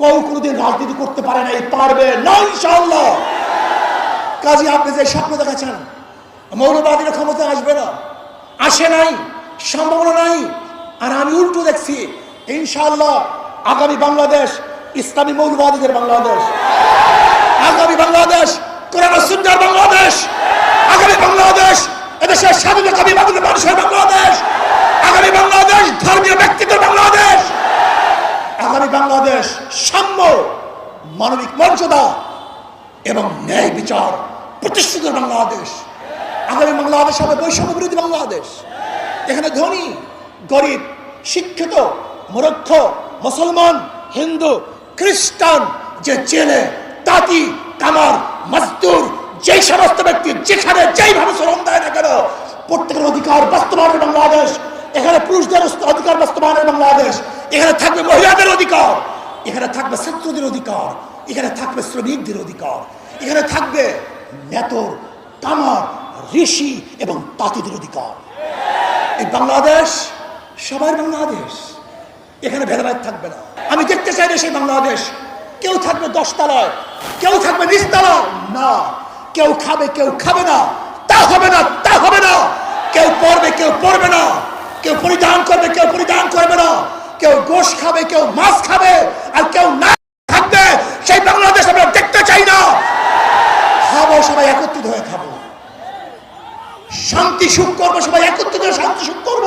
কেউ কোনোদিন রাজনীতি করতে পারে নাই, পারবে না, ইনশাআল্লাহ। কাজে, আপনি যে স্বপ্ন দেখাচ্ছেন মৌলবাদীরা ক্ষমতা আসবে না, আসে নাই, সম্ভাবনা নাই, আর আমি উল্টো দেখছি, ইনশাআল্লাহ আগামী বাংলাদেশ, ইসলামী মৌলবাদীদের বাংলাদেশ, আগামী বাংলাদেশ বাংলাদেশ, আগামী বাংলাদেশ, এদেশের স্বাধীনতামী বাংলা মানুষের বাংলাদেশ আগামী বাংলাদেশ ধর্মীয় ব্যক্তিত্বের বাংলাদেশ আগামী বাংলাদেশ সাম্য মানবিক মর্যাদা এবং ন্যায় বিচার প্রতিষ্ঠিত বাংলাদেশ। আগামী বাংলাদেশ হবে বৈষম্য বিরোধী বাংলাদেশ। এখানে ধনী, গরিব, শিক্ষিত, মূর্খ, মুসলমান, হিন্দু, খ্রিস্টান, যে জেলে, তাঁতি, কামার, মজদুর, যেই সমস্ত ব্যক্তি যেখানে যেইভাবে শ্রম দেয় না কেন, প্রত্যেকের অধিকার বাস্তবায়নের বাংলাদেশ এখানে পুরুষদের অধিকার বাস্তবায়নের বাংলাদেশ, এখানে থাকবে মহিলাদের অধিকার, এখানে থাকবে ছাত্রদের অধিকার, এখানে থাকবে শ্রমিকদের অধিকার, এখানে থাকবে নেতর কামার ঋষি এবং তাঁতিদের অধিকার। এই বাংলাদেশ সবার বাংলাদেশ, এখানে ভেদাভেদ থাকবে না। আমি দেখতে চাই না সেই বাংলাদেশ, কেউ থাকবে দশতলায়, কেউ থাকবে নিচতলায়, না। কেউ খাবে কেউ খাবে না, তা হবে না, তা হবে না। কেউ পড়বে কেউ পড়বে না। কেউ পরিধান করবে, কেউ পরিধান করবে না। কেউ গোশ খাবে, কেউ মাছ খাবে, আর কেউ না থাকবে, সেই বাংলাদেশ আমরা দেখতে চাই না। খাব, সবাই একত্রিত হয়ে খাব। শান্তি সুখ করব, সবাই একত্রিত হয়ে শান্তি সুখ করব।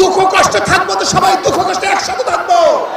দুঃখ কষ্ট থাকব তো সবাই দুঃখ কষ্ট একসাথে থাকব।